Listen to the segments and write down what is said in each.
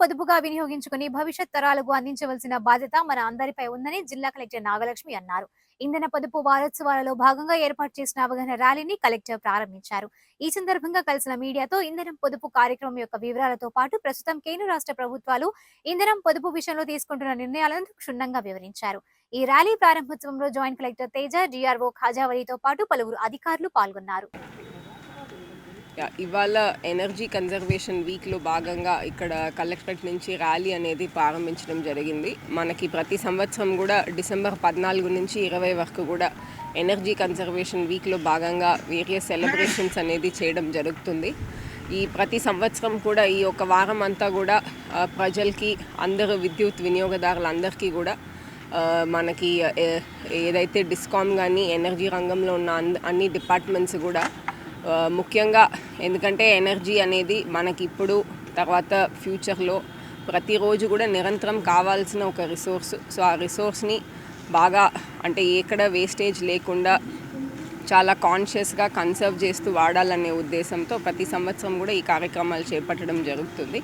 పొదుపుగా వినియోగించుకుని భవిష్యత్ తరాలకు అందించవలసిన బాధ్యత మన అందరిపై ఉందని జిల్లా కలెక్టర్ నాగలక్ష్మి అన్నారు. ఇంధన పొదుపు వారోత్సవాలలో భాగంగా ఏర్పాటు చేసిన అవగాహన ర్యాలీని కలెక్టర్ ప్రారంభించారు. ఈ సందర్భంగా కలిసిన మీడియాతో ఇంధనం పొదుపు కార్యక్రమం యొక్క వివరాలతో పాటు ప్రస్తుతం కేంద్ర రాష్ట్ర ప్రభుత్వాలు ఇంధనం పొదుపు విషయంలో తీసుకుంటున్న నిర్ణయాలను క్షుణ్ణంగా వివరించారు. ఈ ర్యాలీ ప్రారంభోత్సవంలో జాయింట్ కలెక్టర్ తేజ డిఆర్ఓ ఖాజావలితో పాటు పలువురు అధికారులు పాల్గొన్నారు. ఇవాళ ఎనర్జీ కన్జర్వేషన్ వీక్లో భాగంగా ఇక్కడ కలెక్టరేట్ నుంచి ర్యాలీ అనేది ప్రారంభించడం జరిగింది. మనకి ప్రతి సంవత్సరం కూడా డిసెంబర్ పద్నాలుగు నుంచి ఇరవై వరకు కూడా ఎనర్జీ కన్జర్వేషన్ వీక్లో భాగంగా వేరియస్ సెలబ్రేషన్స్ అనేది చేయడం జరుగుతుంది. ఈ ప్రతి సంవత్సరం కూడా ఈ ఒక వారం అంతా కూడా ప్రజలకి అందరూ విద్యుత్ వినియోగదారులందరికీ కూడా మనకి ఏదైతే డిస్కామ్ కానీ ఎనర్జీ రంగంలో ఉన్న అన్- అన్ని డిపార్ట్మెంట్స్ కూడా ముఖ్యంగా ఎందుకంటే ఎనర్జీ అనేది మనకి ఇప్పుడు తర్వాత ఫ్యూచర్లో ప్రతిరోజు కూడా నిరంతరం కావాల్సిన ఒక రిసోర్స్. సో ఆ రిసోర్స్ని బాగా అంటే ఎక్కడ వేస్టేజ్ లేకుండా చాలా కాన్షియస్గా కన్సర్వ్ చేస్తూ వాడాలనే ఉద్దేశంతో ప్రతి సంవత్సరం కూడా ఈ కార్యక్రమాలు చేపట్టడం జరుగుతుంది.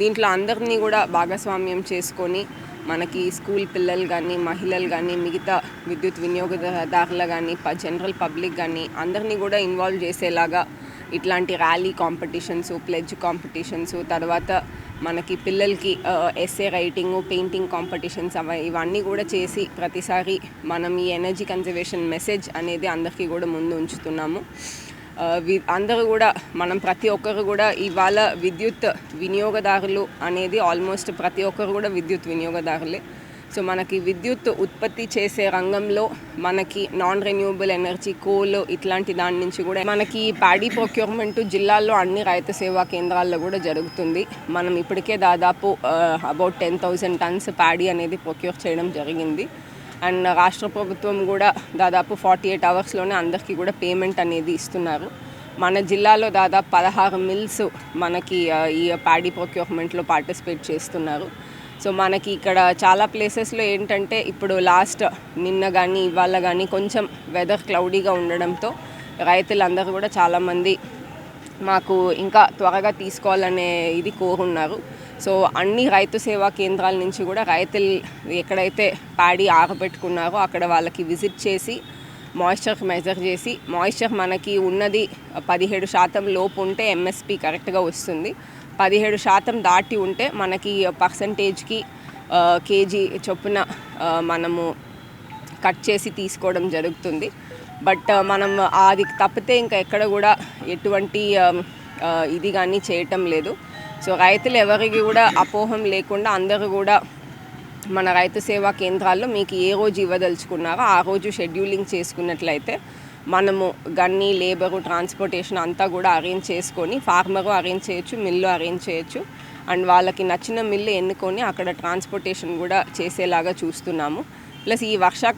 దీంట్లో అందరినీ కూడా భాగస్వామ్యం చేసుకొని మనకి స్కూల్ పిల్లలు కానీ మహిళలు కానీ మిగతా విద్యుత్ వినియోగదారులు కానీ ప జనరల్ పబ్లిక్ కానీ అందరినీ కూడా ఇన్వాల్వ్ చేసేలాగా ఇట్లాంటి ర్యాలీ కాంపిటీషన్స్ ప్లెడ్జ్ కాంపిటీషన్స్ తర్వాత మనకి పిల్లలకి ఎస్ఏ రైటింగ్ పెయింటింగ్ కాంపిటీషన్స్ అవి ఇవన్నీ కూడా చేసి ప్రతిసారి మనం ఈ ఎనర్జీ కన్జర్వేషన్ మెసేజ్ అనేది అందరికీ కూడా ముందు ఉంచుతున్నాము. అందరూ కూడా మనం ప్రతి ఒక్కరు కూడా ఇవాళ విద్యుత్ వినియోగదారులు అనేది ఆల్మోస్ట్ ప్రతి ఒక్కరు కూడా విద్యుత్ వినియోగదారులే. సో మనకి విద్యుత్ ఉత్పత్తి చేసే రంగంలో మనకి నాన్ రెన్యూవబుల్ ఎనర్జీ కోల్ ఇట్లాంటి దాని నుంచి కూడా మనకి ప్యాడీ ప్రొక్యూర్మెంట్ జిల్లాల్లో అన్ని రైతు సేవా కేంద్రాల్లో కూడా జరుగుతుంది. మనం ఇప్పటికే దాదాపు about ten thousand tons paddy అనేది ప్రొక్యూర్ చేయడం జరిగింది. అండ్ రాష్ట్ర ప్రభుత్వం కూడా దాదాపు ఫార్టీ ఎయిట్ అవర్స్లోనే అందరికీ కూడా పేమెంట్ అనేది ఇస్తున్నారు. మన జిల్లాలో దాదాపు పదహారు మిల్స్ మనకి ఈ ప్యాడీ ప్రొక్యూర్మెంట్లో పార్టిసిపేట్ చేస్తున్నారు. సో మనకి ఇక్కడ చాలా ప్లేసెస్లో ఏంటంటే ఇప్పుడు లాస్ట్ నిన్న కానీ ఇవాళ కానీ కొంచెం వెదర్ క్లౌడీగా ఉండడంతో రైతులందరూ కూడా చాలామంది మాకు ఇంకా త్వరగా తీసుకోవాలనే ఇది కోరున్నారు. సో అన్ని రైతు సేవా కేంద్రాల నుంచి కూడా రైతులు ఎక్కడైతే ప్యాడీ ఆరబెట్టుకున్నారో అక్కడ వాళ్ళకి విజిట్ చేసి మాయిశ్చర్ మెజర్ చేసి మాయిశ్చర్ మనకి ఉన్నది పదిహేడు శాతం లోపు ఉంటే ఎంఎస్పి కరెక్ట్గా వస్తుంది. పదిహేడు శాతం దాటి ఉంటే మనకి పర్సంటేజ్కి కేజీ చొప్పున మనము కట్ చేసి తీసుకోవడం జరుగుతుంది. బట్ మనం అది తప్పితే ఇంకా ఎక్కడ కూడా ఎటువంటి ఇది కానీ చేయటం లేదు. సో రైతులు ఎవరికి కూడా అపోహం లేకుండా అందరూ కూడా మన రైతు సేవా కేంద్రాల్లో మీకు ఏ రోజు ఇవ్వదలుచుకున్నారో ఆ రోజు షెడ్యూలింగ్ చేసుకున్నట్లయితే మనము గన్ని లేబరు ట్రాన్స్పోర్టేషన్ అంతా కూడా అరేంజ్ చేసుకొని ఫార్మరు అరేంజ్ చేయొచ్చు మిల్లు అరేంజ్ చేయొచ్చు. అండ్ వాళ్ళకి నచ్చిన మిల్లు ఎన్నుకొని అక్కడ ట్రాన్స్పోర్టేషన్ కూడా చేసేలాగా చూస్తున్నాము. ప్లస్ ఈ వర్షాకాలం